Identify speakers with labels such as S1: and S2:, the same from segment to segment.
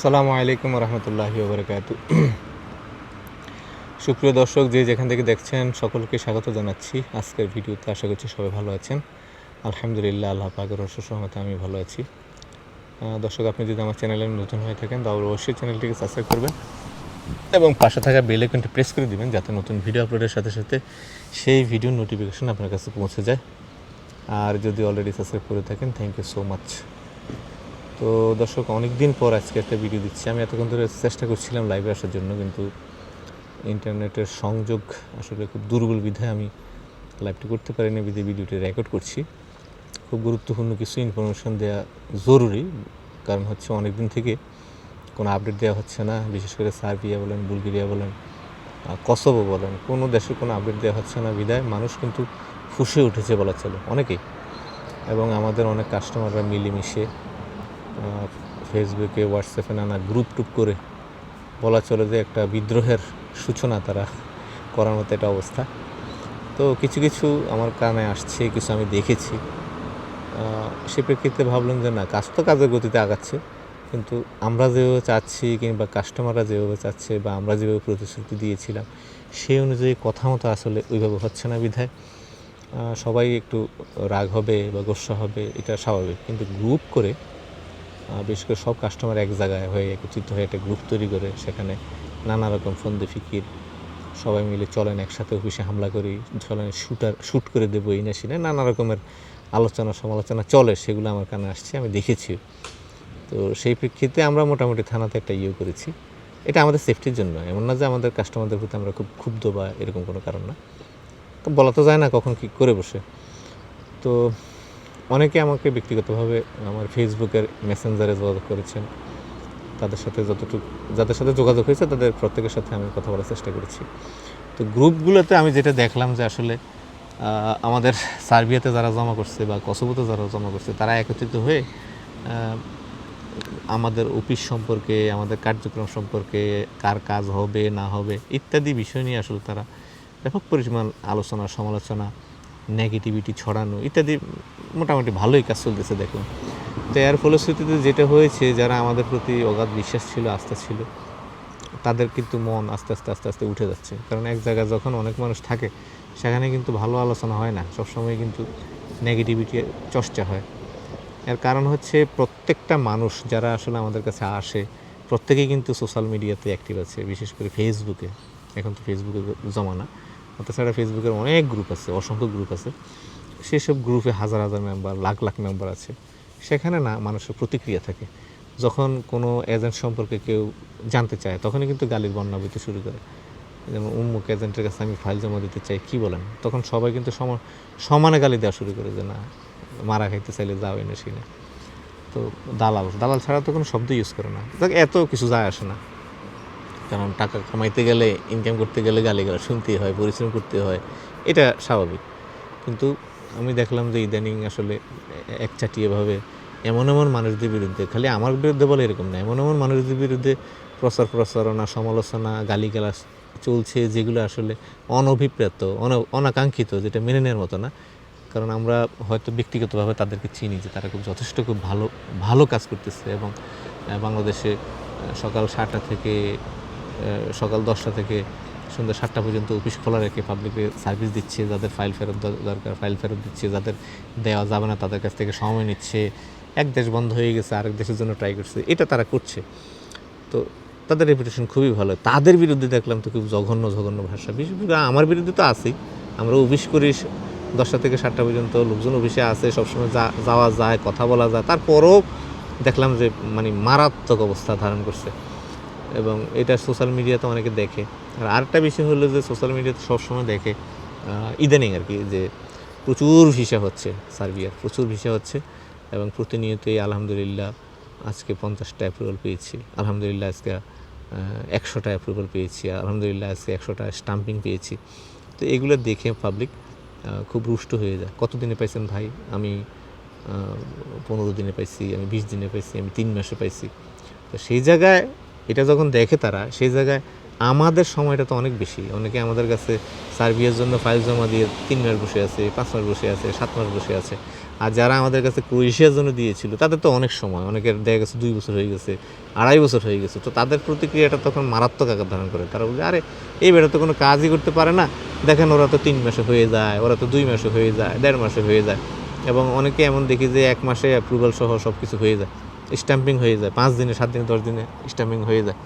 S1: আসসালামু আলাইকুম রহমতুল্লাহি ওবরাকাত। সুপ্রিয় দর্শক, যে যেখান থেকে দেখছেন, সকলকে স্বাগত জানাচ্ছি আজকের ভিডিওতে। আশা করছি সবাই ভালো আছেন। আলহামদুলিল্লাহ, আল্লাহ পাকের সুসহমতে আমি ভালো আছি। দর্শক, আপনি যদি আমার চ্যানেলে নতুন হয়ে থাকেন, তাহলে অবশ্যই চ্যানেলটিকে সাবস্ক্রাইব করবেন এবং পাশে থাকা বেল আইকনটি প্রেস করে দিবেন, যাতে নতুন ভিডিও আপলোডের সাথে সাথে সেই ভিডিওর নোটিফিকেশন আপনার কাছে পৌঁছে যায়। আর যদি অলরেডি সাবস্ক্রাইব করে থাকেন থ্যাংক ইউ সো মাচ তো দর্শক অনেক দিন পর আজকে একটা ভিডিও দিচ্ছি। আমি এতক্ষণ ধরে চেষ্টা করছিলাম লাইভে আসার জন্য, কিন্তু ইন্টারনেটের সংযোগ আসলে খুব দুর্বল বিধায় আমি লাইভটি করতে পারিনি, বিধে ভিডিওটি রেকর্ড করছি। খুব গুরুত্বপূর্ণ কিছু ইনফরমেশন দেওয়া জরুরি, কারণ হচ্ছে অনেক দিন থেকে কোনো আপডেট দেওয়া হচ্ছে না। বিশেষ করে সার্বিয়া বলেন, বুলগেরিয়া বলেন কসোভো বলেন, কোনো দেশের কোনো আপডেট দেওয়া হচ্ছে না বিদায় মানুষ কিন্তু ফুসে উঠেছে বলা চলে অনেকেই। এবং আমাদের অনেক কাস্টমাররা মিলেমিশে ফেসবুকে হোয়াটসঅ্যাপে নানা গ্রুপ টুপ করে বলা চলে যে একটা বিদ্রোহের সূচনা তারা করার মতো একটা অবস্থা। তো কিছু কিছু আমার কানে আসছে, কিছু আমি দেখেছি। সে প্রেক্ষিতে ভাবলাম যে না, কাজ তো কাজের গতিতে আগাচ্ছে। কিন্তু আমরা যেভাবে চাচ্ছি কিংবা কাস্টমাররা যেভাবে চাচ্ছে বা আমরা যেভাবে প্রতিশ্রুতি দিয়েছিলাম, সেই অনুযায়ী কথা মতো আসলে ওইভাবে হচ্ছে না বিধায়। সবাই একটু রাগ হবে বা গোসা হবে, এটা স্বাভাবিক। কিন্তু গ্রুপ করে বিশেষ করে সব কাস্টমার এক জায়গায় হয়ে একত্রিত হয়ে একটা গ্রুপ তৈরি করে, সেখানে নানা রকম ফন্দে ফিকির, সবাই মিলে চলেন একসাথে অফিসে হামলা করি, চলেন শুটার শ্যুট করে দেবো এই না সিনে নানা রকমের আলোচনা সমালোচনা চলে, সেগুলো আমার কানে আসছে, আমি দেখেছি। তো সেই প্রেক্ষিতে আমরা মোটামুটি থানাতে একটা ইয়ে করেছি। এটা আমাদের সেফটির জন্য, এমন না যে আমাদের কাস্টমারদের প্রতি আমরা খুব ক্ষুব্ধ বা এরকম কোনো কারণ না। বলা তো যায় না কখন কী করে বসে। তো অনেকে আমাকে ব্যক্তিগতভাবে আমার ফেসবুকের মেসেঞ্জারে যোগাযোগ করেছেন। তাদের সাথে যতটুকু যাদের সাথে যোগাযোগ হয়েছে, তাদের প্রত্যেকের সাথে আমি কথা বলার চেষ্টা করেছি। তো গ্রুপগুলোতে আমি যেটা দেখলাম যে আসলে আমাদের সার্বিয়াতে যারা জমা করছে বা কসোবোতে যারা জমা করছে, তারা একত্রিত হয়ে আমাদের অফিস সম্পর্কে, আমাদের কার্যক্রম সম্পর্কে, কার কাজ হবে, না হবে, ইত্যাদি বিষয় নিয়ে আসলে তারা ব্যাপক পরিমাণ আলোচনা, সমালোচনা নেগেটিভিটি ছড়ানো, ইত্যাদি মোটামুটি ভালোই কাজ চলতেছে দেখলাম তো এর ফলশ্রুতিতে যেটা হয়েছে, যারা আমাদের প্রতি অগাধ বিশ্বাস ছিল, আস্থা ছিল, তাদের কিন্তু মন আস্তে আস্তে আস্তে আস্তে উঠে যাচ্ছে। কারণ এক জায়গায় যখন অনেক মানুষ থাকে, সেখানে কিন্তু ভালো আলোচনা হয় না। সবসময় কিন্তু নেগেটিভিটি চর্চা হয়। এর কারণ হচ্ছে প্রত্যেকটা মানুষ যারা আসলে আমাদের কাছে আসে, প্রত্যেকেই কিন্তু সোশ্যাল মিডিয়াতে অ্যাক্টিভ আছে, বিশেষ করে ফেসবুকে এখন তো ফেসবুকে জমানা। তাছাড়া ফেসবুকের অনেক গ্রুপ আছে, অসংখ্য গ্রুপ আছে। সেসব গ্রুপে হাজার হাজার মেম্বার লাখ লাখ মেম্বার আছে। সেখানে না মানুষের প্রতিক্রিয়া থাকে। যখন কোনো এজেন্ট সম্পর্কে কেউ জানতে চায়, তখনই কিন্তু গালির বন্যা বইতে শুরু করে। যেমন, উম্মুক এজেন্টের কাছে আমি ফাইল জমা দিতে চাই, কি বলেন? তখন সবাই কিন্তু সমান সমানে গালি দেওয়া শুরু করে যে, না, মারা খাইতে চাইলে যাও এনে সিনে তো দালাল দালাল ছাড়া তো কোনো শব্দ ইউজ করে না। এত কিছু যায় আসে না। কারণ টাকা কামাইতে গেলে ইনকাম করতে গেলে গালি গালা শুনতেই হয়, পরিশ্রম করতে হয়, এটা স্বাভাবিক। কিন্তু আমি দেখলাম যে ইদানিং আসলে একচাটিয়েভাবে এমন এমন মানুষদের বিরুদ্ধে, খালি আমার বিরুদ্ধে বলে এরকম না, এমন এমন মানুষদের বিরুদ্ধে প্রচার প্রচারণা, সমালোচনা, গালিগালাজ চলছে, যেগুলো আসলে অনভিপ্রেত, অন- অনাকাঙ্ক্ষিত, যেটা মেনে নেওয়ার মতো না। কারণ আমরা হয়তো ব্যক্তিগতভাবে তাদেরকে চিনি যে তারা খুব যথেষ্ট খুব ভালো ভালো কাজ করতেছে এবং বাংলাদেশে সকাল সাতটা থেকে সকাল দশটা থেকে সন্ধ্যা সাতটা পর্যন্ত অফিস খোলা রেখে পাবলিকে সার্ভিস দিচ্ছে, যাদের ফাইল ফেরত দরকার ফাইল ফেরত দিচ্ছে, যাদের দেওয়া যাবে না তাদের কাছ থেকে সময় নিচ্ছে। এক দেশ বন্ধ হয়ে গেছে, আরেক দেশের জন্য ট্রাই করছে। এটা তারা করছে। তো তাদের রেপুটেশন খুবই ভালো। তাদের বিরুদ্ধে দেখলাম তো খুব জঘন্য জঘন্য ভাষা। বিশেষ করে আমার বিরুদ্ধে তো আছেই। আমরা অফিস করি দশটা থেকে সাতটা পর্যন্ত, লোকজন অফিসে আসে, সবসময় যা, যাওয়া যায়, কথা বলা যায়। তারপরও দেখলাম যে মানে মারাত্মক অবস্থা ধারণ করছে। এবং এটা সোশ্যাল মিডিয়াতে অনেকে দেখে। আর আরেকটা বিষয় হলো যে সোশ্যাল মিডিয়াতে সবসময় দেখে ইদানিং আর কি, যে প্রচুর ভিসা হচ্ছে সার্বিয়ার, প্রচুর ভিসা হচ্ছে এবং প্রতিনিয়তই আলহামদুলিল্লাহ আজকে পঞ্চাশটা অ্যাপ্রুভাল পেয়েছি। আলহামদুলিল্লাহ আজকে একশোটা অ্যাপ্রুভাল পেয়েছি, আলহামদুলিল্লাহ আজকে একশোটা স্টাম্পিং পেয়েছি। তো এগুলো দেখে পাবলিক খুব রুষ্ট হয়ে যায়। কত দিনে পাইছেন ভাই? আমি পনেরো দিনে পাইছি, আমি বিশ দিনে পাইছি, আমি তিন মাসে পাইছি। তো সেই জায়গায় এটা যখন দেখে তারা, সেই জায়গায় আমাদের সময়টা তো অনেক বেশি। অনেকে আমাদের কাছে সার্ভিয়ার জন্য ফাইল জমা দিয়ে তিন মাস বসে আছে পাঁচ মাস বসে আছে সাত মাস বসে আছে। আর যারা আমাদের কাছে ক্রোয়েশিয়ার জন্য দিয়েছিল, তাদের তো অনেক সময়, অনেকের দেখা গেছে দুই বছর হয়ে গেছে, আড়াই বছর হয়ে গেছে। তো তাদের প্রতিক্রিয়াটা তখন মারাত্মক আকার ধারণ করে। তারা বলে আরে, এই বেটা তো কোনো কাজই করতে পারে না। দেখেন ওরা তো তিন মাসে হয়ে যায়, ওরা তো দুই মাসে হয়ে যায়, দেড় মাসে হয়ে যায়। এবং অনেকে এমন দেখি যে এক মাসে অ্যাপ্রুভাল সহ সব কিছু হয়ে যায়। স্ট্যাম্পিং হয়ে যায়, পাঁচ দিনে, সাত দিনে, দশ দিনে স্ট্যাম্পিং হয়ে যায়।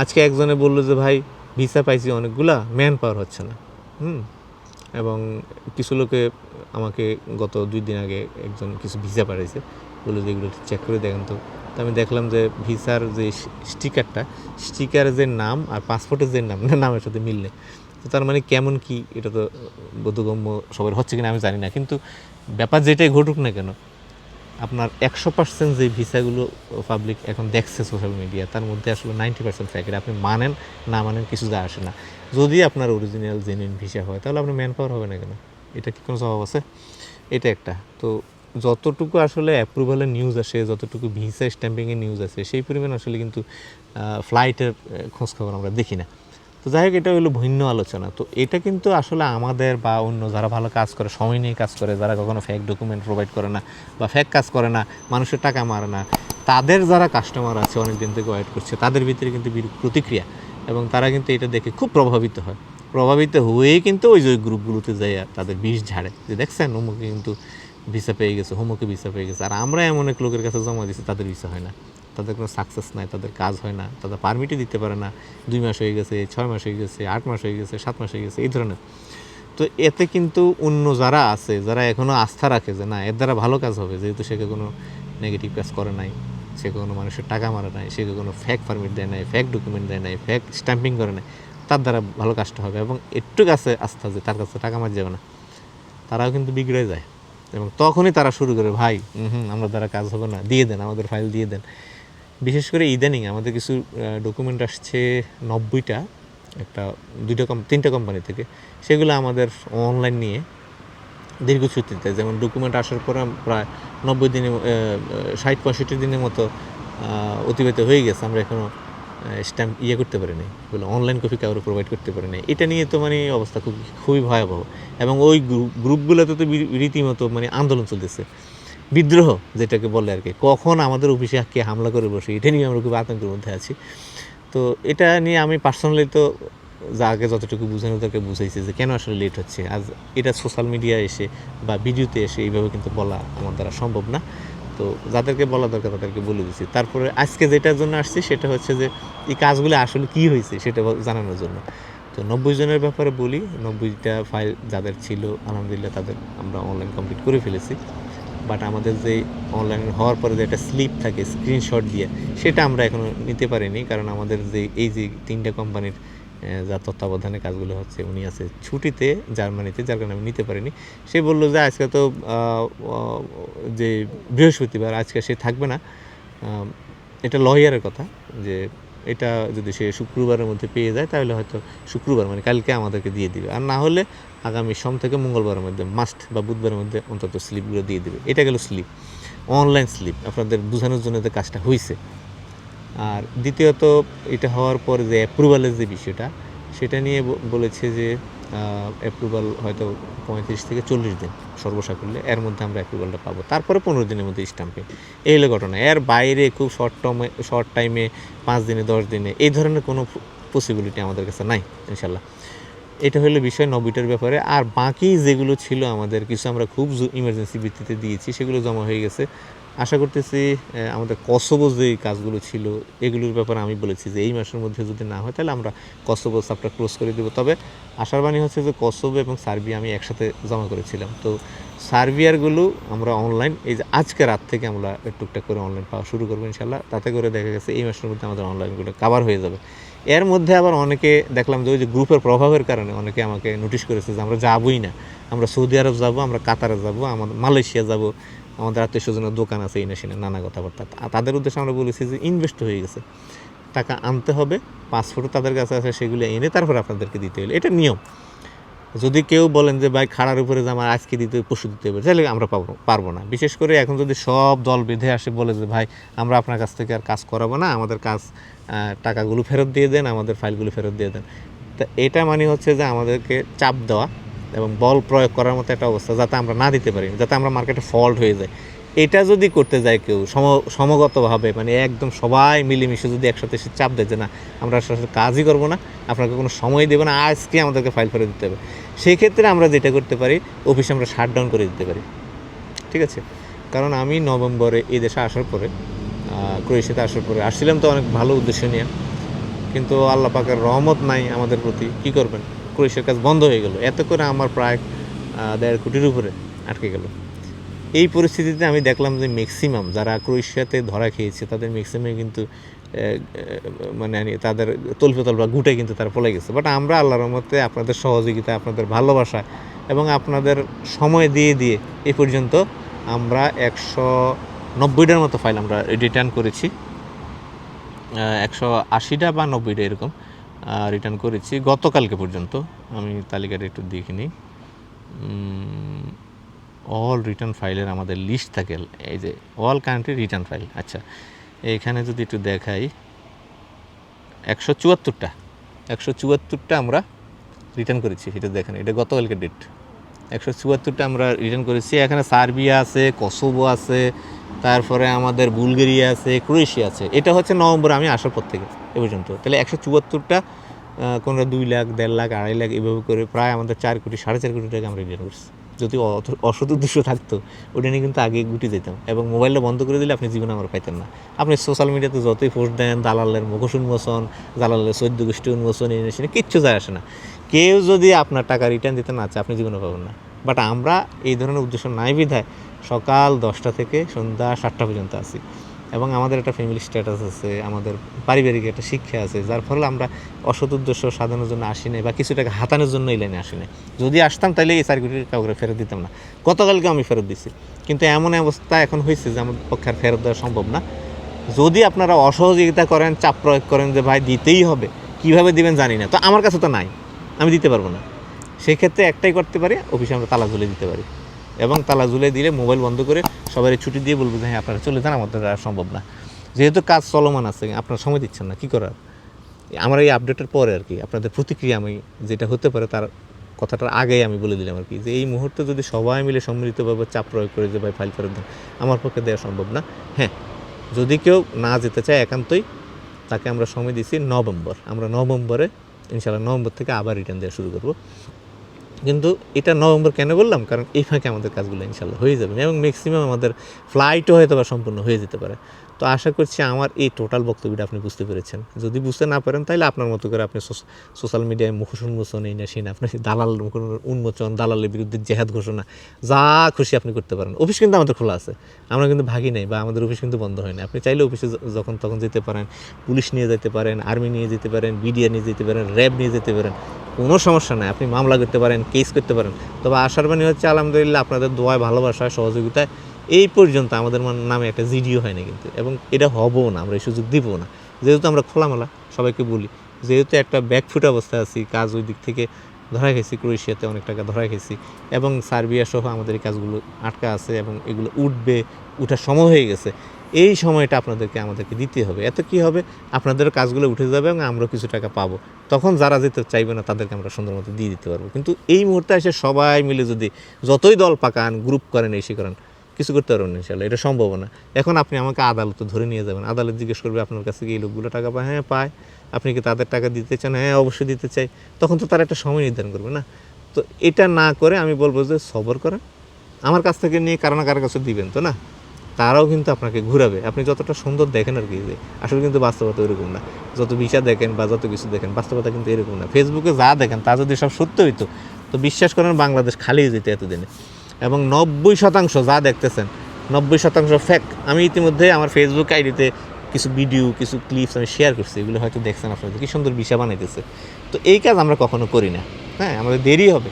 S1: আজকে একজনে বলল যে, ভাই ভিসা পাইছি অনেকগুলা ম্যান পাওয়ার হচ্ছে না। হুম, এবং কিছু লোকে আমাকে গত দুই দিন আগে একজন কিছু ভিসা পাঠাইছে, বলল যে, এগুলো চেক করে দেখেন তো। তো আমি দেখলাম যে ভিসার যে স্টিকারটা স্টিকারের যে নাম আর পাসপোর্টের যে নাম, না, নামের সাথে মিল নেই। তো তার মানে কেমন কি, এটা তো বোধগম্য সবার হচ্ছে কিনা আমি জানি না। কিন্তু ব্যাপার যেটাই ঘটুক না কেন আপনার একশো পার্সেন্ট যে ভিসাগুলো পাবলিক এখন দেখছে সোশ্যাল মিডিয়া তার মধ্যে আসলে নাইনটি পার্সেন্ট ফ্যাকেট আপনি মানেন, না মানেন কিছু যা আসে না। যদি আপনার অরিজিনাল জেনুইন ভিসা হয়, তাহলে আপনার ম্যান পাওয়ার হবে না কেন? এটা কি কোনো স্বভাব আছে? এটা একটা। তো যতটুকু আসলে অ্যাপ্রুভালের নিউজ আসে, যতটুকু ভিসা স্ট্যাম্পিংয়ের নিউজ আসে, সেই পরিমাণ আসলে কিন্তু ফ্লাইটের খোঁজখবর আমরা দেখি না। তো যাই হোক, এটা হলো ভিন্ন আলোচনা। তো এটা কিন্তু আসলে আমাদের বা অন্য যারা ভালো কাজ করে, সময় নিয়ে কাজ করে, যারা কখনো ফেক ডকুমেন্ট প্রোভাইড করে না বা ফেক কাজ করে না, মানুষের টাকা মারে না, তাদের যারা কাস্টমার আছে অনেক দিন থেকে ওয়েট করছে, তাদের ভিতরে কিন্তু প্রতিক্রিয়া এবং তারা কিন্তু এটা দেখে খুব প্রভাবিত হয়। প্রভাবিত হয়েই কিন্তু ওই যে গ্রুপগুলোতে যায় তাদের বিষ ঝাড়ে। যে দেখছেন অমুকে কিন্তু ভিসা পেয়ে গেছে, হোমকে ভিসা পেয়ে গেছে। আর আমরা এমন এক লোকের কাছে জমা দিচ্ছি তাদের ভিসা হয় না। তাদের কোনো সাকসেস নাই, তাদের কাজ হয় না তাদের পারমিটই দিতে পারে না। দুই মাস হয়ে গেছে, ছয় মাস হয়ে গেছে, আট মাস হয়ে গেছে, সাত মাস হয়ে গেছে, এই ধরনের। তো এতে কিন্তু অন্য যারা আছে, যারা এখনও আস্থা রাখে যে না, এর দ্বারা ভালো কাজ হবে, যেহেতু সে কোনো নেগেটিভ কাজ করে নাই সে কোনো মানুষের টাকা মারে নাই সে কোনো ফ্যাক পারমিট দেয় নাই ফ্যাক ডকুমেন্ট দেয় নাই ফ্যাক স্ট্যাম্পিং করে নাই, তার দ্বারা ভালো কাজটা হবে। এবং একটু কাছে আস্থা যে তার কাছে টাকা মার যাবে না, তারাও কিন্তু বিগড়ে যায়। এবং তখনই তারা শুরু করে, ভাই হুম, আমরা দ্বারা কাজ হবে না, দিয়ে দেন, আমাদের ফাইল দিয়ে দেন। বিশেষ করে ইদানিং আমাদের কিছু ডকুমেন্ট আসছে নব্বইটা, একটা, দুইটা কম তিনটা কোম্পানি থেকে। সেগুলো আমাদের অনলাইন নিয়ে দীর্ঘ দীর্ঘসূত্রিতে যেমন ডকুমেন্ট আসার পর প্রায় নব্বই দিনে ষাট, পঁয়ষট্টি দিনের মতো অতিবাহিত হয়ে গেছে। আমরা এখনও স্ট্যাম্প ইয়ে করতে পারি নাই বলে অনলাইন কপি কাউকে প্রোভাইড করতে পারি নাই এটা নিয়ে তো মানে অবস্থা খুব খুবই ভয়াবহ। এবং ওই গ্রুপ গ্রুপগুলোতে তো রীতিমতো মানে আন্দোলন চলতেছে। বিদ্রোহ, যেটাকে বলে আর কি। কখন আমাদের অফিসে কে হামলা করে বসে, এটা নিয়ে আমরা খুব আতঙ্কের মধ্যে আছি। তো এটা নিয়ে আমি পার্সোনালি তো যা আগে যতটুকু বুঝানো তাকে বুঝাইছে যে কেন আসলে লেট হচ্ছে। আজ এটা সোশ্যাল মিডিয়া এসে বা ভিডিওতে এসে এইভাবে কিন্তু বলা আমার দ্বারা সম্ভব না। তো যাদেরকে বলা দরকার তাদেরকে বলে দিচ্ছি তারপরে আজকে যেটার জন্য আসছি সেটা হচ্ছে যে এই কাজগুলো আসলে কী হয়েছে সেটা জানানোর জন্য। তো নব্বই জনের ব্যাপারে বলি, নব্বইটা ফাইল যাদের ছিল, আলহামদুলিল্লাহ তাদের আমরা অনলাইন কমপ্লিট করে ফেলেছি। বাট আমাদের যে অনলাইন হওয়ার পরে যে একটা স্লিপ থাকে স্ক্রিনশট দিয়ে, সেটা আমরা এখনও নিতে পারিনি। কারণ আমাদের যে এই যে তিনটা কোম্পানির যা তত্ত্বাবধানে কাজগুলো হচ্ছে, উনি আছে ছুটিতে জার্মানিতে, যার কারণে আমি নিতে পারিনি। সে বলল যে, আজকে তো যে বৃহস্পতিবার, আজকে সে থাকবে না। এটা লয়ারের কথা যে এটা যদি সে শুক্রবারের মধ্যে পেয়ে যায়, তাহলে হয়তো শুক্রবার মানে কালকে আমাদেরকে দিয়ে দিবে। আর না হলে আগামী সোম থেকে মঙ্গলবারের মধ্যে, মাস্ট বা বুধবারের মধ্যে অন্তত স্লিপগুলো দিয়ে দিবে। এটা গেল স্লিপ। অনলাইন স্লিপ, আপনাদের বোঝানোর জন্য যে কাজটা হয়েছে আর দ্বিতীয়ত, এটা হওয়ার পর যে অ্যাপ্রুভালের যে বিষয়টা, সেটা নিয়ে বলেছে যে অ্যাপ্রুভাল হয়তো পঁয়ত্রিশ থেকে চল্লিশ দিন সর্বসাকুল্যে। এর মধ্যে আমরা অ্যাপ্রুভালটা পাবো। তারপরে পনেরো দিনের মধ্যে স্টাম্পিং এই হলো ঘটনা। এর বাইরে খুব শর্ট টার্মে শর্ট টাইমে পাঁচ দিনে, দশ দিনে, এই ধরনের কোনো পসিবিলিটি আমাদের কাছে নাই, ইনশাল্লাহ। এটা হলো বিষয় নব্বইটার ব্যাপারে। আর বাকি যেগুলো ছিল আমাদের, কিছু আমরা খুব ইমার্জেন্সি ভিত্তিতে দিয়েছি, সেগুলো জমা হয়ে গেছে। আশা করতেছি আমাদের কসবো যে কাজগুলো ছিল, এগুলোর ব্যাপারে আমি বলেছি যে, এই মাসের মধ্যে যদি না হয়, তাহলে আমরা কসবো সাপটা ক্লোজ করে দেবো। তবে আশার বাণী হচ্ছে যে কসবো এবং সার্বিয়া আমি একসাথে জমা করেছিলাম। তো সার্বিয়ারগুলো আমরা অনলাইন এই যে আজকে রাত থেকে আমরা টুকটাক করে অনলাইন পাওয়া শুরু করব ইনশাল্লাহ তাতে করে দেখা গেছে, এই মাসের মধ্যে আমাদের অনলাইনগুলো কাভার হয়ে যাবে। এর মধ্যে আবার অনেকে দেখলাম যে, ওই যে গ্রুপের প্রভাবের কারণে অনেকে আমাকে নোটিশ করেছে যে, আমরা যাবোই না। আমরা সৌদি আরব যাব, আমরা কাতারে যাব আমাদের মালয়েশিয়া যাব। আমাদের আত্মীয় স্বজনের দোকান আছে এই না নানা কথাবার্তা। তাদের উদ্দেশ্যে আমরা বলেছি যে ইনভেস্ট হয়ে গেছে। টাকা আনতে হবে পাসপোর্টও তাদের কাছে আছে সেগুলো এনে তারপর আপনাদেরকে দিতে হলে এটা নিয়ম। যদি কেউ বলেন যে ভাই খাড়ার উপরে যে আমার আজকে দিতে হবে, পরশু দিতে হবে তাহলে আমরা পাবো পারব না। বিশেষ করে এখন যদি সব দল বেঁধে আসে বলে যে ভাই আমরা আপনার কাছ থেকে আর কাজ করাবো না আমাদের কাজ টাকাগুলো ফেরত দিয়ে দেন আমাদের ফাইলগুলো ফেরত দিয়ে দেন। তা এটা মানে হচ্ছে যে আমাদেরকে চাপ দেওয়া এবং বল প্রয়োগ করার মতো একটা অবস্থা যাতে আমরা না দিতে পারি, যাতে আমরা মার্কেটে ফল্ট হয়ে যায়। এটা যদি করতে যায় কেউ, সম, সমগতভাবে মানে একদম সবাই মিলেমিশে যদি একসাথে এসে চাপ দেয় যে না, আমরা আসলে কাজই করব না, আপনাকে কোনো সময় দেবো না, আজকে আমাদেরকে ফাইল করে দিতে হবে। সেই ক্ষেত্রে আমরা যেটা করতে পারি, অফিস আমরা শাট ডাউন করে দিতে পারি। ঠিক আছে? কারণ আমি নভেম্বরে এই দেশে আসার পরে ক্রোয়েশিয়াতে আসার পরে আসছিলাম তো অনেক ভালো উদ্দেশ্য নিয়ে। কিন্তু আল্লাহ পাকের রহমত নাই আমাদের প্রতি, কি করবেন? ক্রোয়েশিয়ার কাজ বন্ধ হয়ে গেল। এত করে আমার প্রায় দেড় কোটির উপরে আটকে গেল। এই পরিস্থিতিতে আমি দেখলাম যে ম্যাক্সিমাম যারা ক্রোয়েশিয়াতে ধরা খেয়েছে, তাদের ম্যাক্সিমাম কিন্তু মানে তাদের তলপে তলপা গুটে কিন্তু তারা পলে গেছে। বাট আমরা আল্লাহ রহমতে আপনাদের সহযোগিতা আপনাদের ভালোবাসা এবং আপনাদের সময় দিয়ে দিয়ে এই পর্যন্ত আমরা একশো নব্বইটার মতো ফাইল আমরা রিটার্ন করেছি। একশো আশিটা বা নব্বইটা এরকম। রিটার্ন করেছি গতকালকে পর্যন্ত। আমি তালিকাটা একটু দেখে নিই। অল রিটার্ন ফাইলের আমাদের লিস্ট থাকে। এই যে অল কান্ট্রি রিটার্ন ফাইল আচ্ছা এখানে যদি একটু দেখাই, একশো চুয়াত্তরটা একশো চুয়াত্তরটা আমরা রিটার্ন করেছি। এটা দেখেন, এটা গতকালকে ডেট একশো চুয়াত্তরটা আমরা রিটার্ন করেছি। এখানে সার্বিয়া আছে, কসোভো আছে, তারপরে আমাদের বুলগেরিয়া আছে, ক্রোয়েশিয়া আছে। এটা হচ্ছে নভেম্বর, আমি আসার পর থেকে। এ পর্যন্ত। তাহলে একশো চুয়াত্তরটা কোনটা দুই লাখ, দেড় লাখ, আড়াই লাখ এভাবে করে প্রায় আমাদের চার কোটি, সাড়ে চার কোটি টাকা আমরা রিটার্ন করছি। যদি অসৎ উদ্দেশ্য থাকতো, ওটা নিয়ে কিন্তু আগে গুটি যেতাম এবং মোবাইলটা বন্ধ করে দিলে আপনি জীবনে আমার পাইতেন না। আপনি সোশ্যাল মিডিয়াতে যতই পোস্ট দেন, দালালের মুখোশ উন্মোচন, দালালের চৈদ্য গোষ্ঠী উন্মোচন, এই জিনিস কিচ্ছু যায় আসে না। কেউ যদি আপনার টাকা রিটার্ন দিতে না চায়, আপনি জীবনে পাবেন না। বাট আমরা এই ধরনের উদ্দেশ্য নাই বিধায় সকাল দশটা থেকে সন্ধ্যা সাতটা পর্যন্ত আছি। এবং আমাদের একটা ফ্যামিলি স্ট্যাটাস আছে, আমাদের পারিবারিক একটা শিক্ষা আছে, যার ফলে আমরা অসৎ উদ্দেশ্য সাধনের জন্য আসি নাই বা কিছু টাকা হাতানোর জন্য এই লাইনে আসি নাই। যদি আসতাম তাহলে এই চার কোটি টাকা কাউকে ফেরত দিতাম না। গতকালকে আমি ফেরত দিছি। কিন্তু এমন অবস্থা এখন হয়েছে যে আমার পক্ষে আর ফেরত দেওয়া সম্ভব না। যদি আপনারা অসহযোগিতা করেন, চাপ প্রয়োগ করেন যে, ভাই, দিতেই হবে। কীভাবে দিবেন জানি না। তো আমার কাছে তো নাই। আমি দিতে পারব না। সেক্ষেত্রে একটাই করতে পারি, অফিসে আমরা তালা ঝুলে দিতে পারি। এবং তালা ঝুলে দিলে মোবাইল বন্ধ করে সবাই ছুটি দিয়ে বলব যে হ্যাঁ আপনারা চলে যান, আমাদের আর সম্ভব না। যেহেতু কাজ চলমান আছে, আপনারা সময় দিচ্ছেন না, কী করার? আমার এই আপডেটের পরে আর কি, আপনাদের প্রতিক্রিয়া আমি যেটা হতে পারে তার কথাটার আগেই আমি বলে দিলাম আর কি, যে এই মুহূর্তে যদি সবাই মিলে সম্মিলিতভাবে চাপ প্রয়োগ করে যে, ভাই, ফাইল ফেরত দেন। আমার পক্ষে দেওয়া সম্ভব না। হ্যাঁ যদি কেউ না যেতে চায় একান্তই, তাকে আমরা সময় দিছি নভেম্বর। আমরা নভেম্বরে, ইনশাআল্লাহ নভেম্বর থেকে আবার রিটার্ন দেওয়া শুরু করব। কিন্তু এটা নভেম্বর কেন বললাম? কারণ এই ফাঁকে আমাদের কাজগুলো ইনশাল্লাহ হয়ে যাবে। এবং ম্যাক্সিমাম আমাদের ফ্লাইটও হয়তো বা সম্পূর্ণ হয়ে যেতে পারে। তো আশা করছি আমার এই টোটাল বক্তব্যটা আপনি বুঝতে পেরেছেন। যদি বুঝতে না পারেন তাহলে আপনার মতো করে আপনি সোশ্যাল মিডিয়ায় মুখোশ উন্মোচন এই না সেই না আপনি দালাল উন্মোচন, দালালের বিরুদ্ধে জেহাদ ঘোষণা, যা খুশি আপনি করতে পারেন। অফিস কিন্তু আমাদের খোলা আছে। আমরা কিন্তু ভাগি নাই বা আমাদের অফিস কিন্তু বন্ধ হয় না আপনি চাইলে অফিসে যখন, তখন যেতে পারেন। পুলিশ নিয়ে যেতে পারেন আর্মি নিয়ে যেতে পারেন বিডিআর নিয়ে যেতে পারেন র্যাব নিয়ে যেতে পারেন। কোনো সমস্যা নাই, আপনি মামলা করতে পারেন কেস করতে পারেন। তবে আশার বাণী হচ্ছে, আলহামদুলিল্লাহ আপনাদের দোয়ায় ভালোবাসায় সহযোগিতায় এই পর্যন্ত আমাদের নামে একটা জিডিও হয় না কিন্তু। এবং এটা হবও না, আমরা এই সুযোগ দিবও না। যেহেতু আমরা খোলামেলা, সবাইকে বলি, যেহেতু একটা ব্যাকফুট অবস্থায় আছি, কাজ ওই দিক থেকে ধরা গেছি ক্রোয়েশিয়াতে অনেক টাকা ধরা গেছি এবং সার্বিয়া সহ আমাদের এই কাজগুলো আটকা আছে এবং এগুলো উঠবে, উঠার সময় হয়ে গেছে। এই সময়টা আপনাদেরকে আমাদেরকে দিতে হবে। এত কি হবে? আপনাদের কাজগুলো উঠে যাবে এবং আমরা কিছু টাকা পাবো। তখন যারা যেতে চাইবে না, তাদেরকে আমরা সুন্দর মতো দিয়ে দিতে পারব। কিন্তু এই মুহূর্তে এসে সবাই মিলে যদি যতই দল পাকান গ্রুপ করেন এসে করেন, কিছু করতে পারবেন ইনশাল্লাহ এটা সম্ভব না। এখন আপনি আমাকে আদালতে ধরে নিয়ে যাবেন। আদালত জিজ্ঞেস করবে, আপনার কাছে কি এই লোকগুলো টাকা পায়? হ্যাঁ পায়। আপনি কি তাদের টাকা দিতে চান? হ্যাঁ অবশ্যই দিতে চাই। তখন তো তারা একটা সময় নির্ধারণ করবে না। তো এটা না করে আমি বলব যে, সবর করেন। আমার কাছ থেকে নিয়ে কারও না কারও কাছে দিবেন তো না? তারাও কিন্তু আপনাকে ঘুরাবে। আপনি যতটা সুন্দর দেখেন আর কি, যে আসলে কিন্তু বাস্তবতা এরকম না। যত ভিসা দেখেন বা যত কিছু দেখেন, বাস্তবতা কিন্তু এরকম না। ফেসবুকে যা দেখেন, তা যদি সব সত্য হইতো, তো বিশ্বাস করেন বাংলাদেশ খালি যেত এতদিনে। এবং নব্বই শতাংশ যা দেখতেছেন, নব্বই শতাংশ ফ্যাক্ট আমি ইতিমধ্যে আমার ফেসবুক আইডিতে কিছু ভিডিও কিছু ক্লিপস আমি শেয়ার করছি, এগুলো হয়তো দেখছেন আপনাদের কি সুন্দর বিষা বানাইতেছে। তো এই কাজ আমরা কখনো করি না। হ্যাঁ আমাদের দেরি হবে।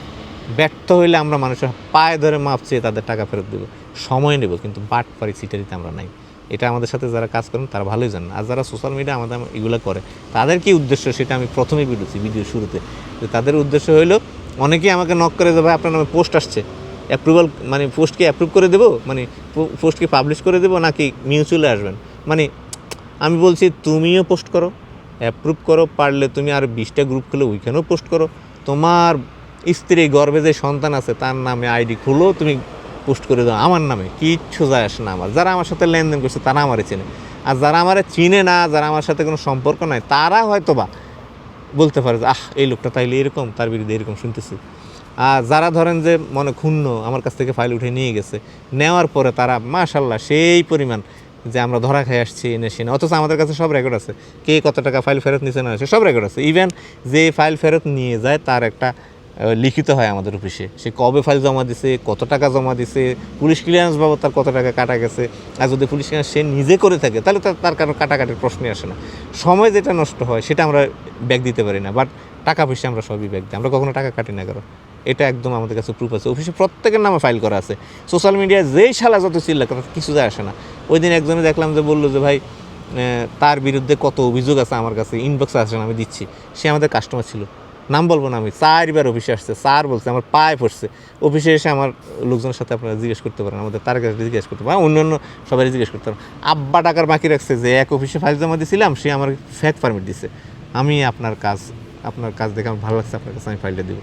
S1: ব্যর্থ হইলে আমরা মানুষের পায়ে ধরে মাপ চেয়ে তাদের টাকা ফেরত দেবো। সময় নেব, কিন্তু বাট পারি সিটারিতে আমরা নাই। এটা আমাদের সাথে যারা কাজ করেন, তারা ভালোই জানেন। আর যারা সোশ্যাল মিডিয়া আমাদের এগুলো করে, তাদের কি উদ্দেশ্য? সেটা আমি প্রথমেই বলেছি ভিডিও শুরুতে। যে তাদের উদ্দেশ্য হলো অনেকেই আমাকে নক করে যে, ভাই, আপনার নামে পোস্ট আসছে। অ্যাপ্রুভাল মানে পোস্টকে অ্যাপ্রুভ করে দেবো? মানে পোস্টকে পাবলিশ করে দেবো? নাকি মিউচুয়ালে আসবেন? মানে আমি বলছি, তুমিও পোস্ট করো। অ্যাপ্রুভ করো, পারলে তুমি আর বিশটা গ্রুপ খুলে ওইখানেও পোস্ট করো। তোমার স্ত্রী গর্ভে যে সন্তান আছে, তার নামে আইডি খুলো, তুমি পোস্ট করে দাও, আমার নামে। কিচ্ছু যায় আসে না আমার। যারা আমার সাথে লেনদেন করছে, তারা আমারে চেনে। আর যারা আমারে চিনে না, যারা আমার সাথে কোনো সম্পর্ক নাই, তারা হয়তো বা বলতে পারে যে, আহ, এই লোকটা তাইলে এরকম, তার বিরুদ্ধে এরকম শুনতেছি। আর যারা ধরেন যে মনে ক্ষুণ্ণ, আমার কাছ থেকে ফাইল উঠে নিয়ে গেছে, নেওয়ার পরে তারা, মাশাল্লাহ, সেই পরিমাণ যে আমরা ধরা খেয়ে আসছি, এনে সেনে। অথচ আমাদের কাছে সব রেকর্ড আছে। কে কত টাকা ফাইল ফেরত নিছে না আছে সব রেকর্ড আছে। ইভেন যে ফাইল ফেরত নিয়ে যায়, তার একটা লিখিত হয় আমাদের অফিসে। সে কবে ফাইল জমা দিছে, কত টাকা জমা দিছে পুলিশ ক্লিয়ারেন্স বাবদ তার কত টাকা কাটা গেছে, আর যদি পুলিশ ক্লিয়ারেন্স সে নিজে করে থাকে, তাহলে তার তার কারণ কাটাকাটির প্রশ্নই আসে না। সময় যেটা নষ্ট হয়, সেটা আমরা ব্যাগ দিতে পারি না বাট টাকা পয়সা আমরা সবই ব্যাগ দিই। আমরা কখনো টাকা কাটি না করো। এটা একদম আমাদের কাছে প্রুফ আছে। অফিসে প্রত্যেকের নামে ফাইল করা আছে। সোশ্যাল মিডিয়ায় যেই শালা যত চিল্লা কথা কিছু যায় আসে না। ওই দিন একজনে দেখলাম যে বলল যে, ভাই তার বিরুদ্ধে কত অভিযোগ আছে আমার কাছে ইনবক্স আসে না, আমি দিচ্ছি। সে আমাদের কাস্টমার ছিল। নাম বলব না আমি, চারবার অফিসে আসছে, স্যার বলছে, আমার পায়ে পড়ছে। অফিসে এসে আমার লোকজনের সাথে আপনারা জিজ্ঞেস করতে পারেন, আমাদের তার কাছে জিজ্ঞেস করতে পারেন, অন্য অন্য সবাই জিজ্ঞেস করতে পারেন। আব্বা টাকার বাকি রাখছে যে এক অফিসে ফাইল জমা দিয়েছিলাম সে আমার ফ্যাক পারমিট দিছে। আমি আপনার কাজ আপনার কাজ দেখে আমার ভালো লাগছে, আপনার কাছে আমি ফাইলটা দিব।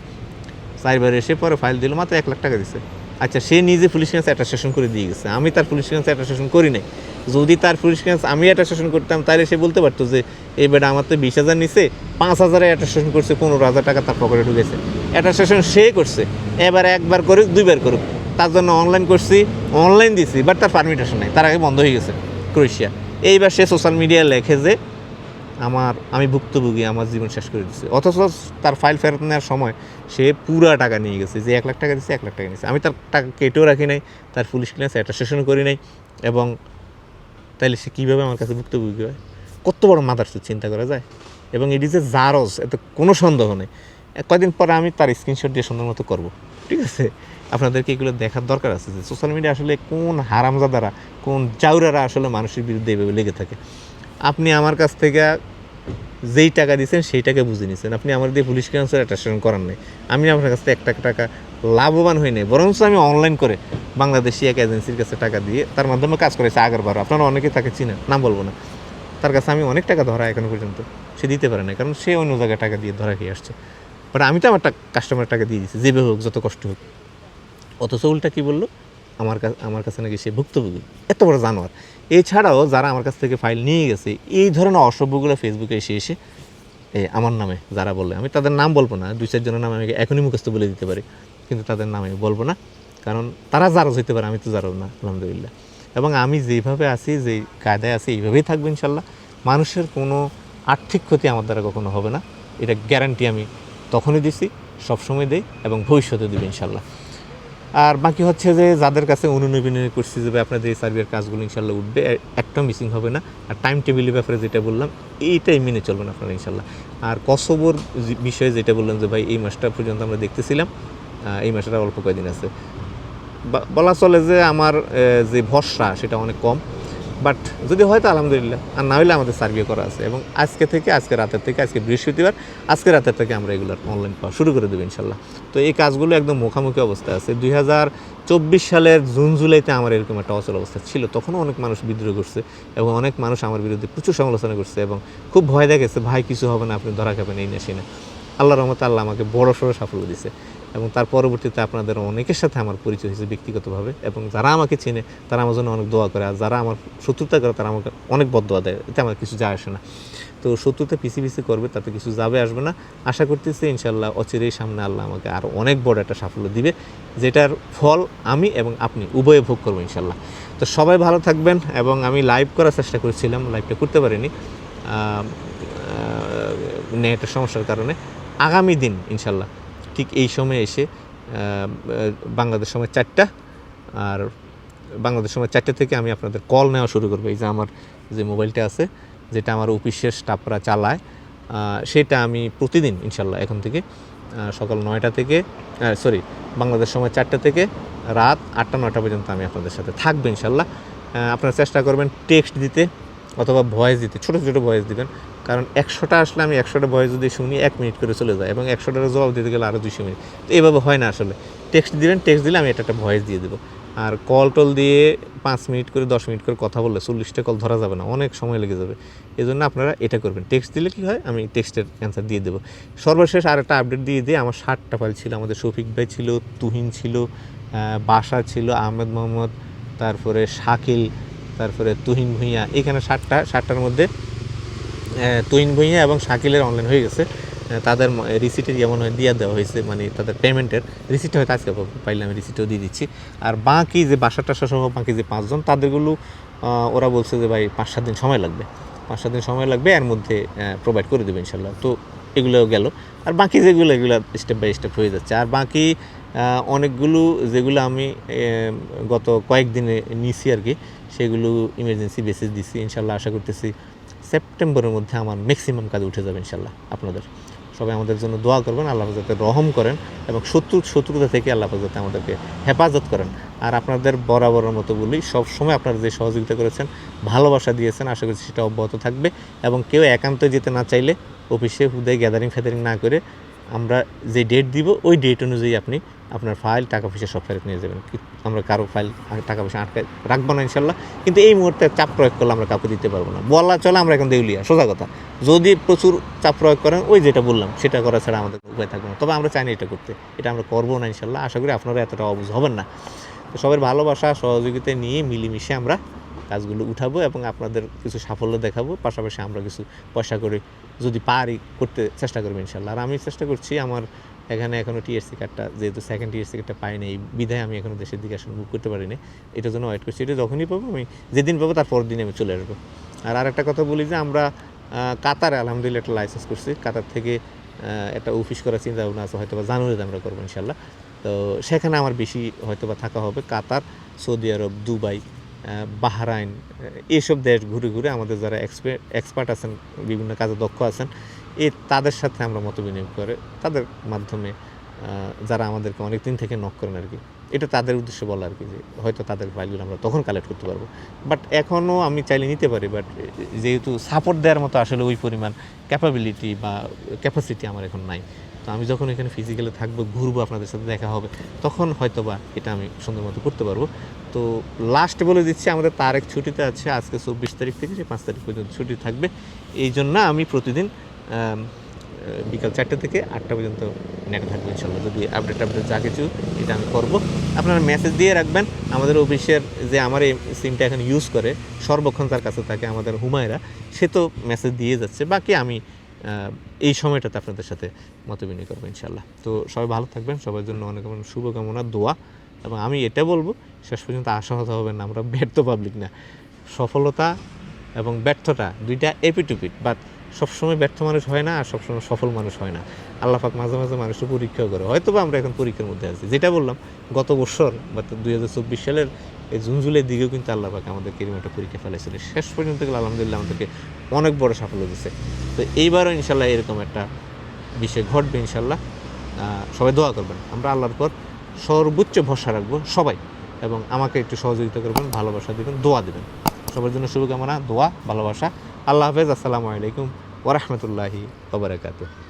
S1: চারবার এসে পরে ফাইল দিল, মাত্র এক লাখ টাকা দিছে। আচ্ছা সে নিজে পুলিশ ক্যান্স অ্যাটাস্টেশন করে দিয়ে গেছে। আমি তার পুলিশ ক্যান্স অ্যাটাস্টেশন করি নাই। যদি তার পুলিশ ক্যান্স আমি অ্যাটাস্টেশন করতাম, তাহলে সে বলতে পারতো যে এই বেটা আমার তো বিশ হাজার নিছে, পাঁচ হাজারে অ্যাটাস্টেশন করছে, পনেরো হাজার টাকা তার পকেটে ঢুকেছে। অ্যাটাস্টেশন সে করছে, এবার একবার করুক, দুইবার করুক। তার জন্য অনলাইন করছি অনলাইন দিছি বাট তার পারমিটেশন নাই, তার আগে বন্ধ হয়ে গেছে ক্রোয়েশিয়া। এইবার সে সোশ্যাল মিডিয়ায় লেখে যে, আমার, আমি ভুক্তভোগী, আমার জীবন শেষ করে দিচ্ছে অথচ তার ফাইল ফেরত নেওয়ার সময় সে পুরা টাকা নিয়ে গেছে, যে এক লাখ টাকা দিচ্ছে এক লাখ টাকা নিয়েছে আমি তার টাকা কেটেও রাখি নাই, তার পুলিশ ক্লিয়ারেন্স অ্যাটাস্টেশন করি নাই, এবং তাইলে সে কীভাবে আমার কাছে ভুক্তভোগী হয়? কত বড় মাদার চিন্তা করা যায়? এবং এটি যে জারজ এতে কোনো সন্দেহ নেই। কয়েকদিন পরে আমি তার স্ক্রিনশট দিয়ে সুন্দর মতো করব। ঠিক আছে? আপনাদেরকে এগুলো দেখার দরকার আছে যে সোশ্যাল মিডিয়া আসলে কোন হারামজাদারা, কোন চাউরারা আসলে মানুষের বিরুদ্ধে এভাবে লেগে থাকে। আপনি আমার কাছ থেকে যেই টাকা দিয়েছেন সেই টাকা বুঝে নিছেন। আপনি আমার দিয়ে পুলিশ ক্যান্সার অ্যাটাস্টেশন করার নাই। আমি আপনার কাছ থেকে এক টাকা টাকা লাভবান হই নাই। বরঞ্চ আমি অনলাইন করে বাংলাদেশি এক এজেন্সির কাছে টাকা দিয়ে তার মাধ্যমে কাজ করেছে আগের বার আপনারা অনেকে তাকে চিনেন, নাম বলব না। তার কাছে আমি অনেক টাকা ধরা এখনও পর্যন্ত সে দিতে পারে না কারণ সে অন্য জায়গায় টাকা দিয়ে ধরা খেয়ে আসছে। বাট আমি তো আমার কাস্টমার টাকা দিয়ে দিচ্ছি যেভাবে হোক, যত কষ্ট হোক। অথচ উল্টা কী বলল? আমার কাছে আমার কাছে নাকি সে ভুক্তভোগী। এত বড় জানোয়ার। এছাড়াও যারা আমার কাছ থেকে ফাইল নিয়ে গেছে, এই ধরনের অসভ্যগুলো ফেসবুকে এসে এসে, এই আমার নামে যারা বলে আমি তাদের নাম বলব না, দুই চারজনের নাম আমি এখনই মুখস্থ বলে দিতে পারি, কিন্তু তাদের নামে বলব না, কারণ তারা জারজ হইতে পারে, আমি তো জারজ না, আলহামদুলিল্লাহ। এবং আমি যেভাবে আছি যেই কায়দায় আছি, এইভাবেই থাকব ইনশাল্লাহ। মানুষের কোনো আর্থিক ক্ষতি আমার দ্বারা কখনো হবে না, এটা গ্যারান্টি আমি তখনই দিছি, সবসময় দেই এবং ভবিষ্যতে দেবো ইনশাল্লাহ। আর বাকি হচ্ছে যে যাদের কাছে অনুনয় করছি যে আপনাদের এই সার্ভের কাজগুলো ইনশাল্লাহ উঠবে একটা মিসিং হবে না। আর টাইম টেবিলের ব্যাপারে যেটা বললাম, এইটাই মেনে চলবেন আপনারা ইনশাল্লাহ। আর কসবর বিষয়ে যেটা বললাম যে, ভাই, এই মাসটা পর্যন্ত আমরা দেখতেছিলাম এই মাসটা অল্প কয়েকদিন আছে। বলা চলে যে, আমার যে ভরসা সেটা অনেক কম। বাট যদি হয় তো আলহামদুলিল্লাহ। আর না হলে আমাদের সার্ভে করা আছে। এবং আজকে থেকে, আজকে রাতের থেকে, আজকে বৃহস্পতিবার, আজকে রাতের থেকে আমরা এগুলোর অনলাইন পাওয়া শুরু করে দেবো ইনশাল্লাহ। তো এই কাজগুলো একদম মুখামুখি অবস্থায় আছে। দুই হাজার চব্বিশ সালের জুন, জুলাইতে আমার এরকম একটা অচল অবস্থা ছিল। তখনও অনেক মানুষ বিদ্রোহ করছে এবং অনেক মানুষ আমার বিরুদ্ধে প্রচুর সমালোচনা করছে এবং খুব ভয় দেখেছে ভাই, কিছু হবে না, আপনি ধরা খাবেন, এই না সেই না। আল্লাহ রহমতে আল্লাহ আমাকে বড় সড়ো সাফল্য দিছে এবং তার পরবর্তীতে আপনাদের অনেকের সাথে আমার পরিচয় হয়েছে ব্যক্তিগতভাবে, এবং যারা আমাকে চেনে, তারা আমার জন্য অনেক দোয়া করে, আর যারা আমার শত্রুতা করে, তারা আমাকে অনেক বদোয়া দেয় এতে আমার কিছু যায় আসে না। তো শত্রুতা পিছি পিছি করবে, তাতে কিছু যাবে, আসবে না। আশা করতেছি ইনশাল্লাহ অচিরেই সামনে আল্লাহ আমাকে আরও অনেক বড় একটা সাফল্য দিবে, যেটার ফল আমি এবং আপনি উভয়ে ভোগ করব ইনশাল্লাহ তো সবাই ভালো থাকবেন, এবং আমি লাইভ করার চেষ্টা করেছিলাম লাইভটা করতে পারিনি। নেটের সমস্যার কারণে। আগামী দিন ইনশাল্লাহ ঠিক এই সময় এসে বাংলাদেশ সময় চারটা, আর বাংলাদেশ সময় চারটে থেকে আমি আপনাদের কল নেওয়া শুরু করব। এই যে আমার যে মোবাইলটা আছে, যেটা আমার অফিসের স্টাফরা চালায় সেটা আমি প্রতিদিন ইনশাল্লাহ এখন থেকে সকাল নয়টা থেকে সরি বাংলাদেশ সময় চারটা থেকে রাত আটটা, নয়টা পর্যন্ত আমি আপনাদের সাথে থাকব ইনশাল্লাহ। আপনারা চেষ্টা করবেন টেক্সট দিতে অথবা ভয়েস দিতে, ছোটো ছোটো ভয়েস দিবেন। কারণ একশোটা আসলে আমি একশোটা ভয়েস যদি শুনি, এক মিনিট করে চলে যায় এবং একশোটার জবাব দিতে গেলে আরও দুশো মিনিট। তো এইভাবে হয় না আসলে। টেক্সট দিবেন, টেক্সট দিলে আমি এটা একটা ভয়েস দিয়ে দেবো। আর কল টল দিয়ে পাঁচ মিনিট করে, দশ মিনিট করে কথা বললে চল্লিশটা কল ধরা যাবে না, অনেক সময় লেগে যাবে। এই জন্য আপনারা এটা করবেন। টেক্সট দিলে কি হয়? আমি টেক্সটের অ্যান্সার দিয়ে দেবো। সর্বশেষ আর একটা আপডেট দিয়ে দিয়ে আমার ষাটটা ফাইল ছিল, আমাদের শফিক ভাই ছিল, তুহিন ছিল বাসা ছিল, আহমেদ মোহাম্মদ, তারপরে শাকিল, তারপরে তুহিন ভুঁইয়া। এখানে ষাটটা ষাটটার মধ্যে তুহিন ভুঁইয়া এবং শাকিলের অনলাইন হয়ে গেছে। তাদের রিসিটে যেমন দিয়ে দেওয়া হয়েছে মানে তাদের পেমেন্টের রিসিটটা হয়তো আজকে পাইলে আমি রিসিটও দিয়ে দিচ্ছি। আর বাকি যে বাসা টাসা সহ বাকি যে পাঁচজন, তাদেরগুলো ওরা বলছে যে ভাই পাঁচ সাত দিন সময় লাগবে। পাঁচ সাত দিন সময় লাগবে, এর মধ্যে প্রোভাইড করে দেবে ইনশাল্লাহ তো এগুলো গেল। আর বাকি যেগুলো, এগুলো স্টেপ বাই স্টেপ হয়ে যাচ্ছে। আর বাকি অনেকগুলো যেগুলো আমি গত কয়েকদিনে নিছি আর কি, সেগুলো ইমার্জেন্সি বেসিস দিছি। ইনশাল্লাহ আশা করতেছি সেপ্টেম্বরের মধ্যে আমার ম্যাক্সিমাম কাজ উঠে যাবে ইনশাল্লাহ আপনাদের। সবাই আমাদের জন্য দোয়া করবেন, আল্লাহ যাতে রহম করেন এবং শত্রু শত্রুতা থেকে আল্লাহ যাতে আমাদেরকে হেফাজত করেন। আর আপনাদের বরাবরের মতো বলি, সবসময় আপনারা যে সহযোগিতা করেছেন, ভালোবাসা দিয়েছেন, আশা করছি সেটা অব্যাহত থাকবে এবং কেউ একান্ত যেতে না চাইলে অফিসে হুদে গ্যাদারিং ফ্যাদারিং না করে আমরা যে ডেট দিব, ওই ডেট অনুযায়ী আপনি আপনার ফাইল, টাকা পয়সা সব ফেরত নিয়ে যাবেন। আমরা কারও ফাইল, টাকা পয়সা আটকে রাখব না ইনশাল্লাহ। কিন্তু এই মুহূর্তে চাপ প্রয়োগ করলে আমরা কাউকে দিতে পারব না। বলা চলে আমরা এখন দেউলিয়া, সোজা কথা। যদি প্রচুর চাপ প্রয়োগ করেন, ওই যেটা বললাম, সেটা করা ছাড়া আমাদের উপায় থাকবে না। তবে আমরা চাই না এটা করতে। এটা আমরা করব না ইনশাল্লাহ। আশা করি আপনারা এতটা অবুঝ হবেন না। তো সবার ভালোবাসা, সহযোগিতা নিয়ে মিলেমিশে আমরা কাজগুলো উঠাবো এবং আপনাদের কিছু সাফল্য দেখাবো। পাশাপাশি আমরা কিছু পয়সা করে যদি পারি, করতে চেষ্টা করব ইনশাল্লাহ। আর আমি চেষ্টা করছি আমার এখানে এখনও টিএসসি কার্ডটা যেহেতু সেকেন্ড টিএসসি কার্ডটা পাইনি নাই বিধায় আমি এখনও দেশের দিকে আসলে মুভ করতে পারিনি। এটার জন্য ওয়েট করছি। এটা যখনই পাবো, আমি যেদিন পাবো তার পরের দিন আমি চলে আসব। আর আরেকটা কথা বলি যে আমরা কাতারে আলহামদুলিল্লাহ একটা লাইসেন্স করছি। কাতার থেকে একটা অফিস করার চিন্তা ভাবনা আছে হয়তো বা জানুয়ারিতে আমরা করব ইনশাল্লাহ তো সেখানে আমার বেশি হয়তো বা থাকা হবে Qatar, Saudi Arab, Dubai Bahrain এইসব দেশ ঘুরে ঘুরে আমাদের যারা এক্সপার্ট আছেন, বিভিন্ন কাজে দক্ষ আছেন, এ তাদের সাথে আমরা মত বিনিয়োগ করে তাদের মাধ্যমে যারা আমাদেরকে অনেক দিন থেকে নক করেন আর কি এটা তাদের উদ্দেশ্যে বলা আর কি যে হয়তো তাদের ফাইলগুলো আমরা তখন কালেক্ট করতে পারব। বাট এখনও আমি চাইলে নিতে পারি বাট যেহেতু সাপোর্ট দেওয়ার মতো আসলে ওই পরিমাণ ক্যাপাবিলিটি বা ক্যাপাসিটি আমার এখন নাই। তো আমি যখন এখানে ফিজিক্যালি থাকব, ঘুরবো, আপনাদের সাথে দেখা হবে, তখন হয়তো বা এটা আমি সুন্দর মতো করতে পারব। তো লাস্ট বলে দিচ্ছি, আমাদের তারেক ছুটিতে আছে, আজকে চব্বিশ তারিখ থেকে সে পাঁচ তারিখ পর্যন্ত ছুটি থাকবে। এই জন্য আমি প্রতিদিন বিকাল চারটে থেকে আটটা পর্যন্ত নেট থাকবে ইনশাল্লাহ যদি আপডেট আপডেট যা কিছু, এটা আমি করব। আপনারা মেসেজ দিয়ে রাখবেন, আমাদের অফিসের যে আমার এই সিমটা এখন ইউজ করে, সর্বক্ষণ তার কাছে থাকে আমাদের হুমায়রা, সে তো মেসেজ দিয়ে যাচ্ছে। বাকি আমি এই সময়টাতে আপনাদের সাথে মত বিনিময় করব ইনশাল্লাহ তো সবাই ভালো থাকবেন, সবার জন্য অনেক অনেক শুভকামনা, দোয়া। এবং আমি এটা বলব, শেষ পর্যন্ত আশাহত হবেন না, আমরা ব্যর্থ পাবলিক না। সফলতা এবং ব্যর্থতা দুইটা এপিটুপিট বাট সবসময় ব্যর্থ মানুষ হয় না আর সবসময় সফল মানুষ হয় না। আল্লাহ পাক মাঝে মাঝে মানুষকে পরীক্ষা করে। হয়তো বা আমরা এখন পরীক্ষার মধ্যে আছি। যেটা বললাম, গত বছর, বা দুই হাজার চব্বিশ সালের এই জুন জুলাই দিকেও কিন্তু আল্লাহ পাক এরকম একটা পরীক্ষা ফেলেছিল শেষ পর্যন্ত গেলে আলহামদুলিল্লাহ আমাদেরকে অনেক বড় সাফল্য দিচ্ছে তো এইবারও ইনশাল্লাহ এরকম একটা বিষয় ঘটবে ইনশাল্লাহ। সবাই দোয়া করবেন। আমরা আল্লাহর পর সর্বোচ্চ ভরসা রাখব সবাই। এবং আমাকে একটু সহযোগিতা করবেন, ভালোবাসা দেবেন, দোয়া দেবেন। সবার জন্য শুভকামনা, দোয়া, ভালোবাসা। আল্লাহ হাফেজ, আসসালামু আলাইকুম ওরহমতুল্লাহি ওবরাকাতুহ